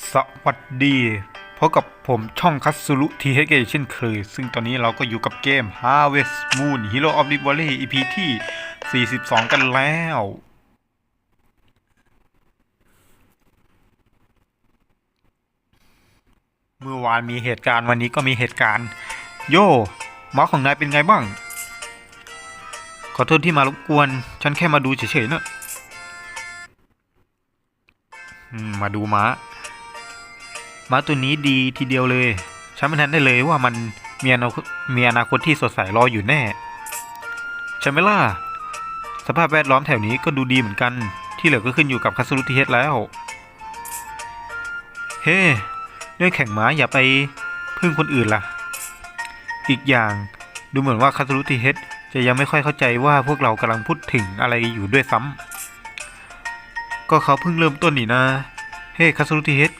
สวัสดีพบกับผมช่องคัตสุรุทีเฮเกเช่นเคย ซึ่งตอนนี้เราก็อยู่กับเกม Harvest Moon Hero of the Valley EP ที่ 42 กันแล้ว เมื่อวานมีเหตุการณ์วันนี้ก็มีเหตุการณ์ โย่หมาของนายเป็นไงบ้าง ขอโทษที่มารบกวน ฉันแค่มาดูเฉยๆนะอืมมาดูม้า ม้าตัวนี้ดีทีเดียวเลย ฉันไม่ทันได้เลยว่ามันมีอนาคตมีอนาคตที่สดใสรออยู่แน่ใช่ไหมล่ะ สภาพแวดล้อมแถวนี้ก็ดูดีเหมือนกัน ที่เหลือก็ขึ้นอยู่กับคาสรุติเฮดแล้ว เฮ้เรื่องแข่งม้าอย่าไปพึ่งคนอื่นล่ะ อีกอย่างดูเหมือนว่าคาสรุติเฮดจะยังไม่ค่อยเข้าใจว่าพวกเรากำลังพูดถึงอะไรอยู่ด้วยซ้ำก็เขาเพิ่งเริ่มต้นนี่นะ เฮ้คาสรุติเฮด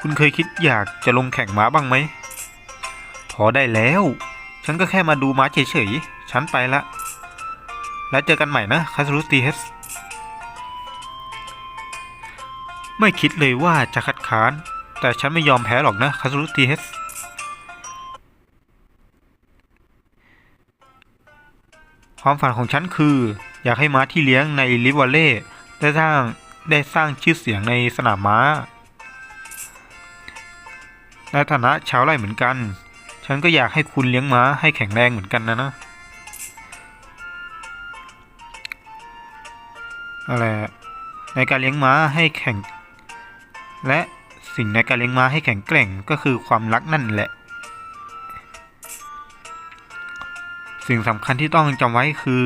คุณเคยคิดอยากจะลงแข่งม้าบ้างไหม พอได้แล้ว ฉันก็แค่มาดูม้าเฉยๆ ฉันไปละ แล้วเจอกันใหม่นะคาสรุตีเฮสไม่คิดเลยว่าจะคัดค้าน แต่ฉันไม่ยอมแพ้หรอกนะคาสรุตีเฮสความฝันของฉันคือ อยากให้ม้าที่เลี้ยงในลิวอลเล่ได้สร้างได้สร้างชื่อเสียงในสนามม้า ในฐานะชาวไร่เหมือนกัน ฉันก็อยากให้คุณเลี้ยงม้าให้แข็งแรงเหมือนกันนะนะ อะไร ในการเลี้ยงม้าให้แข็ง และสิ่งในการเลี้ยงม้าให้แข็งแกร่งก็คือความรักนั่นแหละ สิ่งสำคัญที่ต้องจำไว้คือ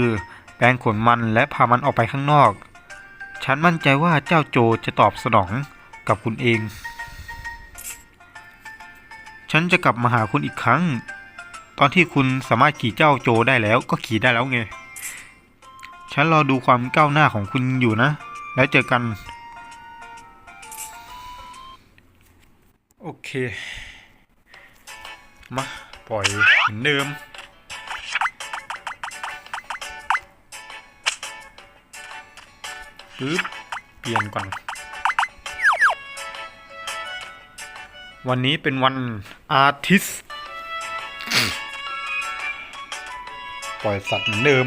แปรงขนมันและพามันออกไปข้างนอก ฉันมั่นใจว่าเจ้าโจจะตอบสนองกับคุณเอง ฉันจะกลับมาหาคุณอีกครั้ง ตอนที่คุณสามารถขี่เจ้าโจได้แล้วก็ขี่ได้แล้วไง ฉันรอดูความก้าวหน้าของคุณอยู่นะ แล้วเจอกัน โอเค มาปล่อยเหมือนเดิมปึ๊บเปลี่ยนก่อน วันนี้เป็นวันอาทิตย์ปล่อยสัตว์เหมือนเดิม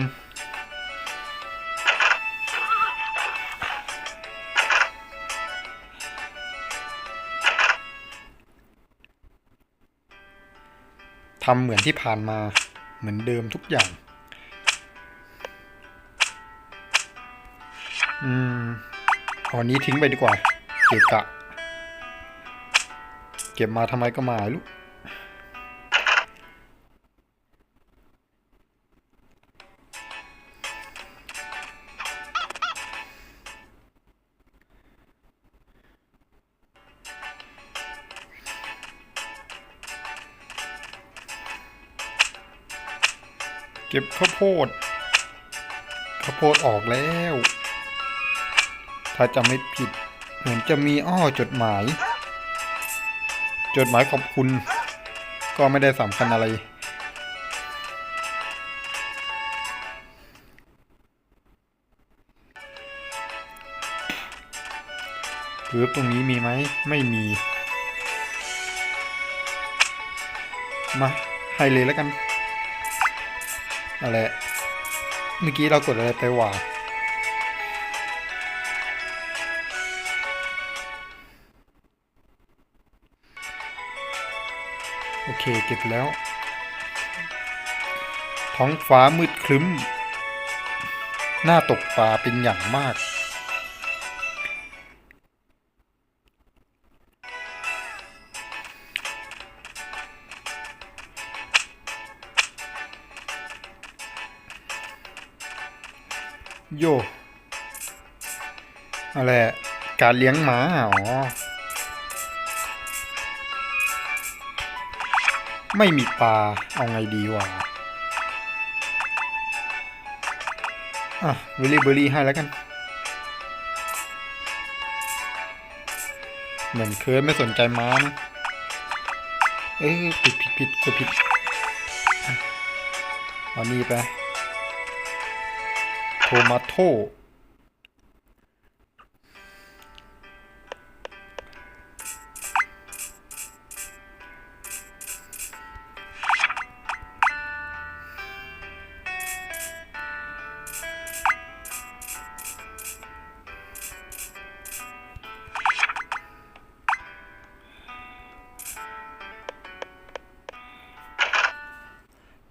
ทำเหมือนที่ผ่านมาเหมือนเดิมทุกอย่าง อืมเอาอันนี้ทิ้งไปดีกว่าเกะกะ เก็บมาทำไมก็มาลูกเก็บข้าวโพดข้าวโพดออกแล้ว ถ้าจะไม่ผิด เหมือนจะมีอ้อจดหมาย จดหมายขอบคุณ ก็ไม่ได้สำคัญอะไรพื้นตรงนี้มีไหม ไม่มี มาให้เลยแล้วกัน อะไร เมื่อกี้เรากดอะไรไปหว่า โอเคเก็บแล้ว ท้องฟ้ามืดครึ้ม หน้าตกปลาเป็นอย่างมาก โยอะไรการเลี้ยงม้าอ๋อ ไม่มีปลา เอาไงดีวะอะเวลี่เบอรี่ให้แล้วกัน เหมือนเคิร์ดไม่สนใจม้านะเอ้ยผิดผิดผิดกดผิดเอานี่ไป โทมาโต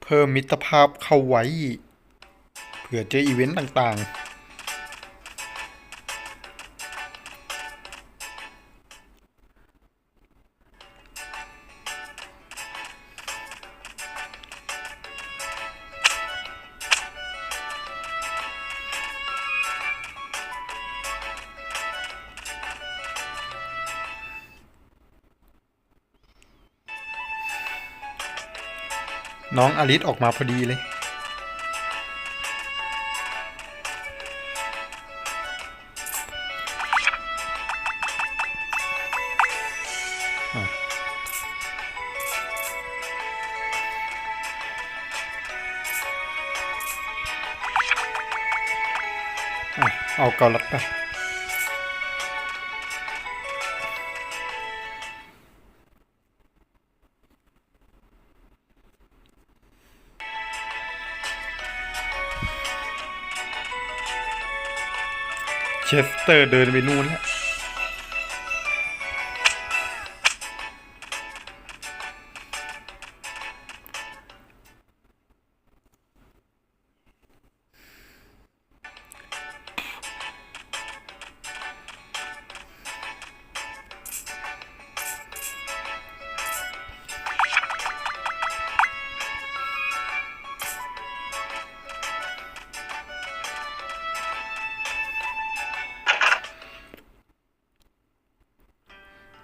เพิ่มมิตรภาพเข้าไว้ เผื่อเจออีเวนต์ต่างๆ องอลิสออกมาพอดีเลย เอาเกาลัดไป เชสเตอร์เดินไปนู่นแล้ว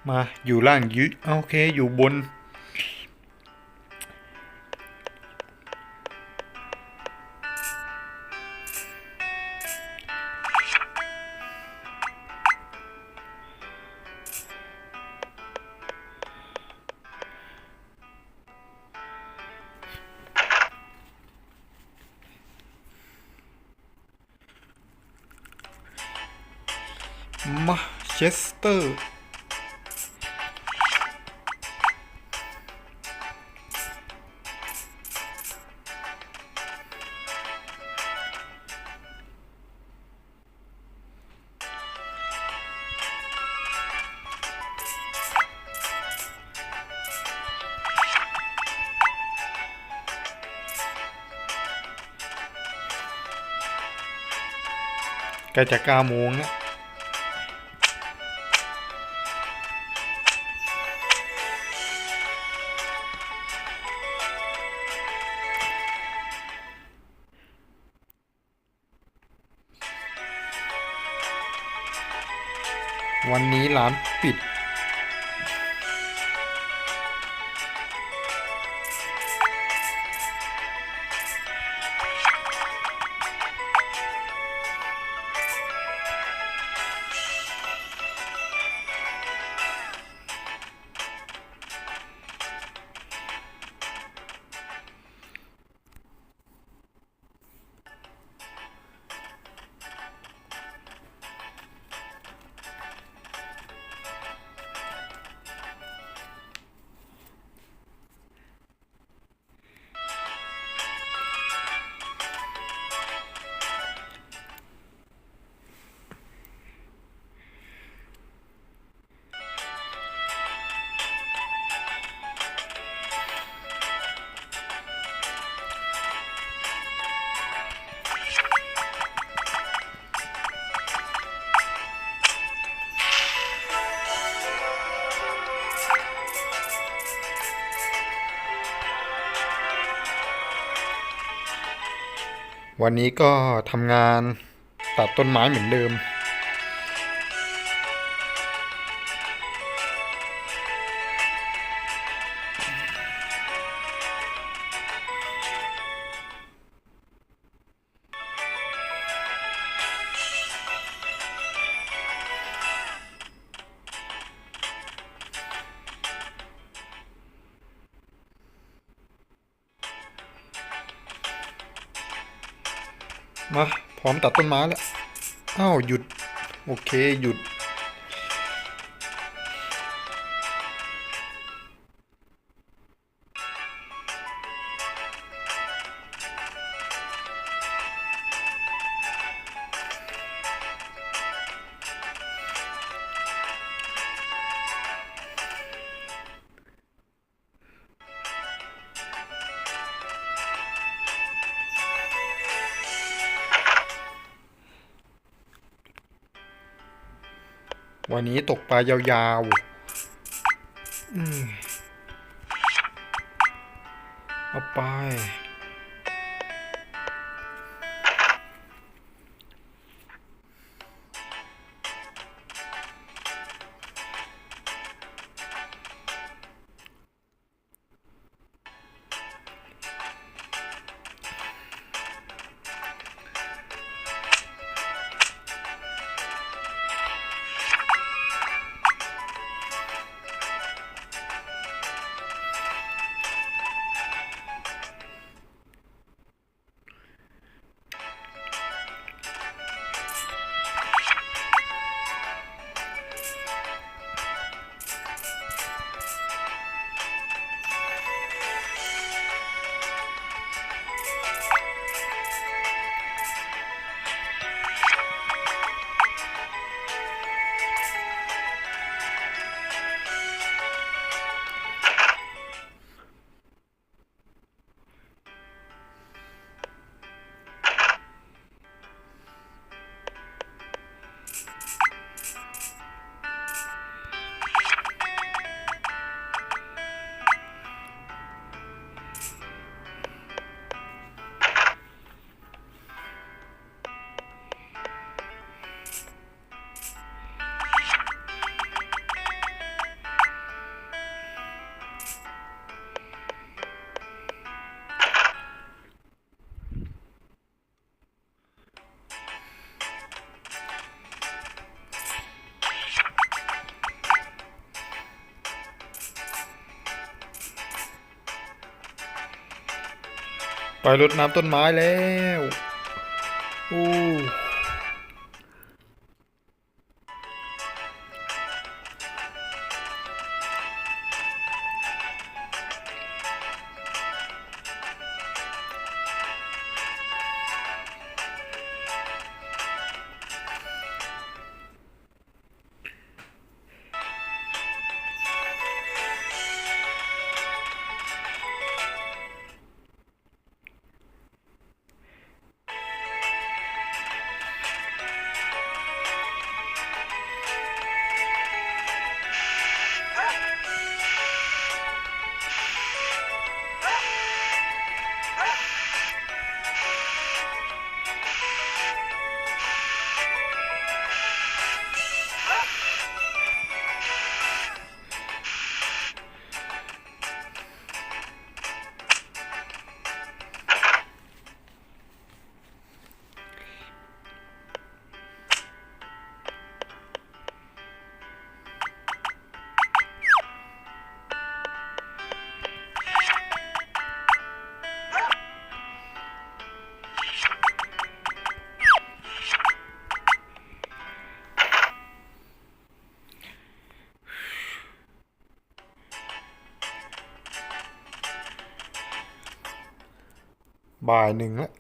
มาอยู่ล่างยึโอเคอยู่บน มาเชสเตอร์ ล้จะเก้าโมงแล้ววันนี้ร้านปิด วันนี้ก็ทำงานตัดต้นไม้เหมือนเดิม มาพร้อมตัดต้นไม้แล้วอ้าวหยุด โอเคหยุด วันนี้ตกปลายาวๆ ไปรดน้ำต้นไม้แล้ว บ่ายหนึ่งแล้ว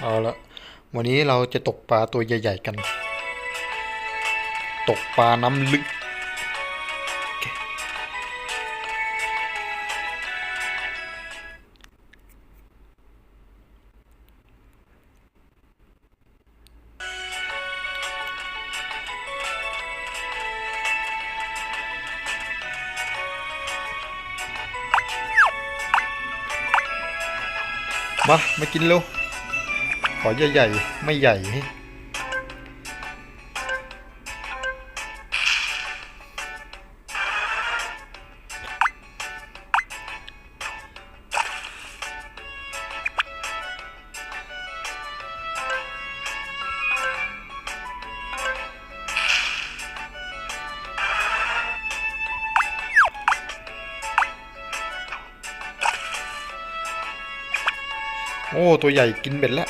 เอาละวันนี้เราจะตกปลาตัวใหญ่ ๆ กัน ตกปลาน้ำลึก มา มากินเร็ว อใหญ่ๆ ไม่ใหญ่ โอ้ ตัวใหญ่กินเบ็ดแล้ว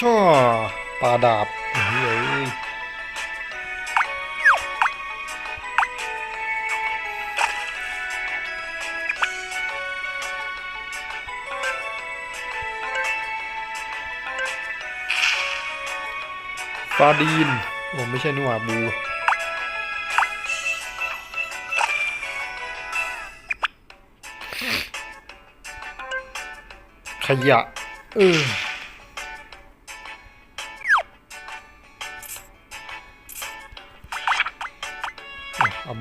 ช่อปลาดาบเฮ้ยฟาดีน โอ้ไม่ใช่นี่หว่าบูขยะ เออ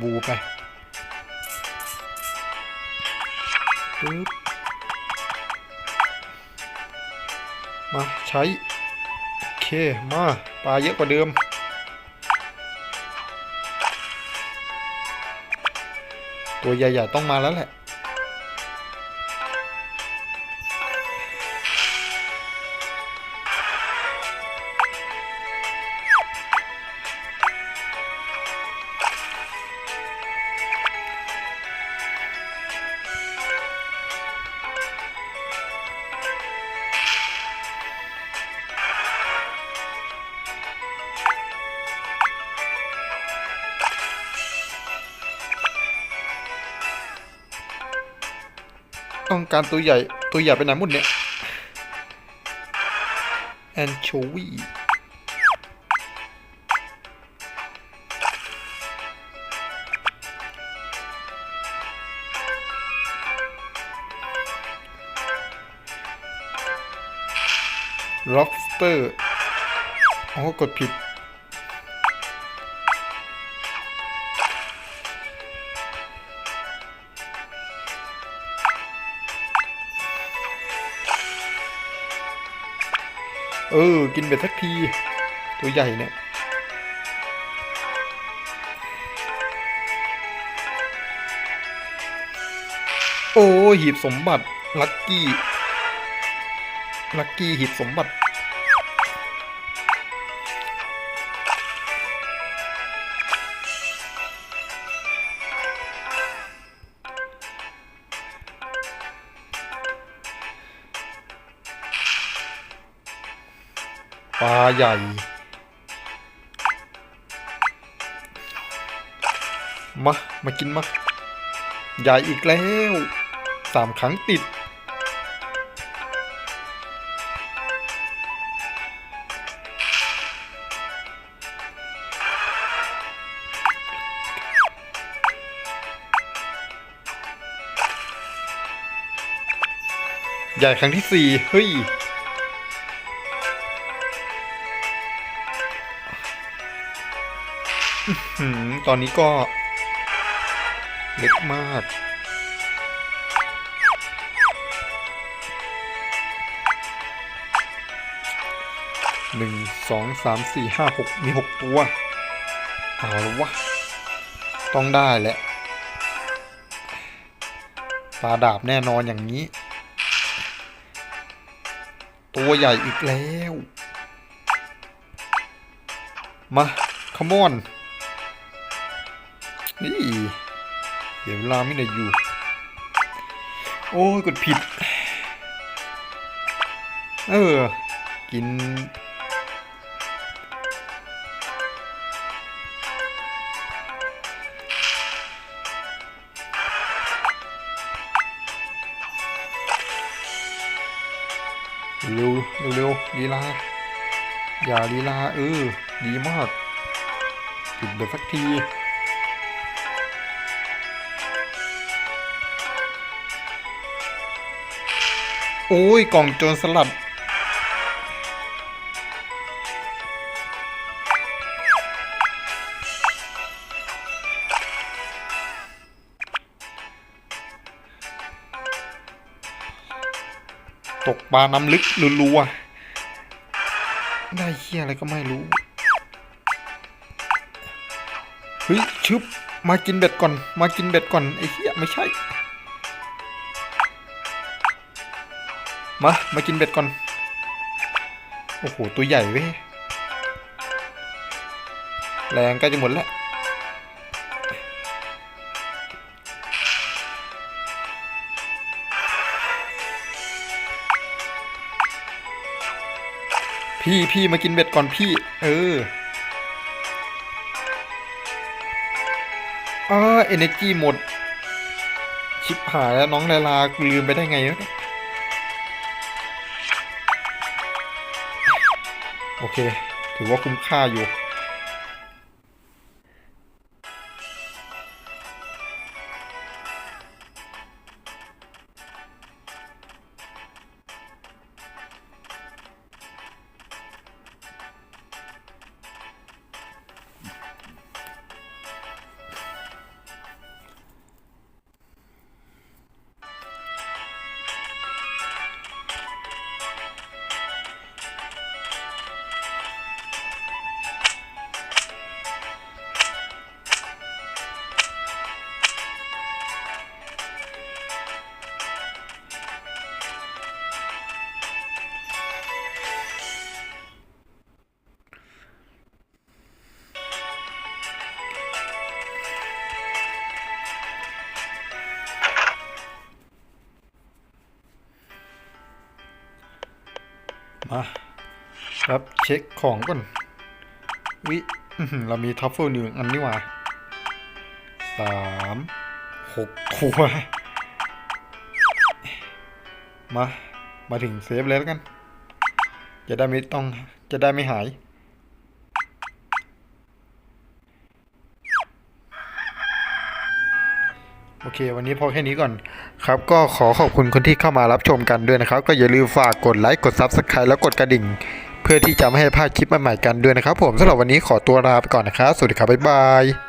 บูไปปึ๊บมาใช้ โอเค มาปลาเยอะกว่าเดิม ตัวใหญ่ๆต้องมาแล้วแหละ ต้องการตัวใหญ่ตัวใหญ่ไปไหนหมดเนี่ยแอนโชวีล็อบสเตอร์โอ้กดผิด เออ กินเบ็ดสักที ตัวใหญ่เนี่ยโอ้หีบสมบัติ ลักกี้ ลักกี้หีบสมบัติ ปลาใหญ่ มา มากินมา ใหญ่อีกแล้วสามครั้งติด ใหญ่ครั้งที่สี่เฮ้ย หืมตอนนี้ก็ เล็กมาก หนึ่งสองสามสี่ห้าหกมีหกตัว เอาละวะ ต้องได้แหละปลาดาบแน่นอนอย่างนี้ ตัวใหญ่อีกแล้ว มาขมอน ฮ้ยเดี๋ยเวลาไม่ได้อยู่ โอ้ยกดผิด เออ กิน เร็วเร็วลีลาอย่าลีลาเออ ดีมากปิดเดี๋ยวสักที โอ้ย กล่องโจรสลัด ตกปลาน้ำลึกรัวๆได้เฮียอะไรก็ไม่รู้ เฮ้ย ชึบ มากินเบ็ดก่อน มากินเบ็ดก่อน ไอ้เฮียไม่ใช่ มา มากินเบ็ดก่อน โอ้โห ตัวใหญ่เว้ย แรงใกล้จะหมดแล้วพี่พี่มากินเบ็ดก่อนพี่ เออเอ่าเอเนจีหมด ชิบหายแล้วน้องลาลากลืมไปได้ไงเนี่ย ถือว่าคุ้มค่าอยู่ มาครับเช็คของก่อน วิเรามีทัฟเฟิลหนึ่งอันนี่หว่าสามหกตัวมา มาถึงเซฟเลยแล้วกัน จะได้ไม่ต้อง จะได้ไม่หาย โอเค วันนี้พอแค่นี้ก่อนครับ ก็ขอขอบคุณคนที่เข้ามารับชมกันด้วยนะครับ ก็อย่าลืมฝากกดไลค์กด Subscribe แล้วกดกระดิ่ง เพื่อที่จะไม่ให้พลาดคลิปใหม่ๆกันด้วยนะครับ ผมสำหรับวันนี้ขอตัวลาไปก่อนนะครับ สวัสดีครับบ๊ายบาย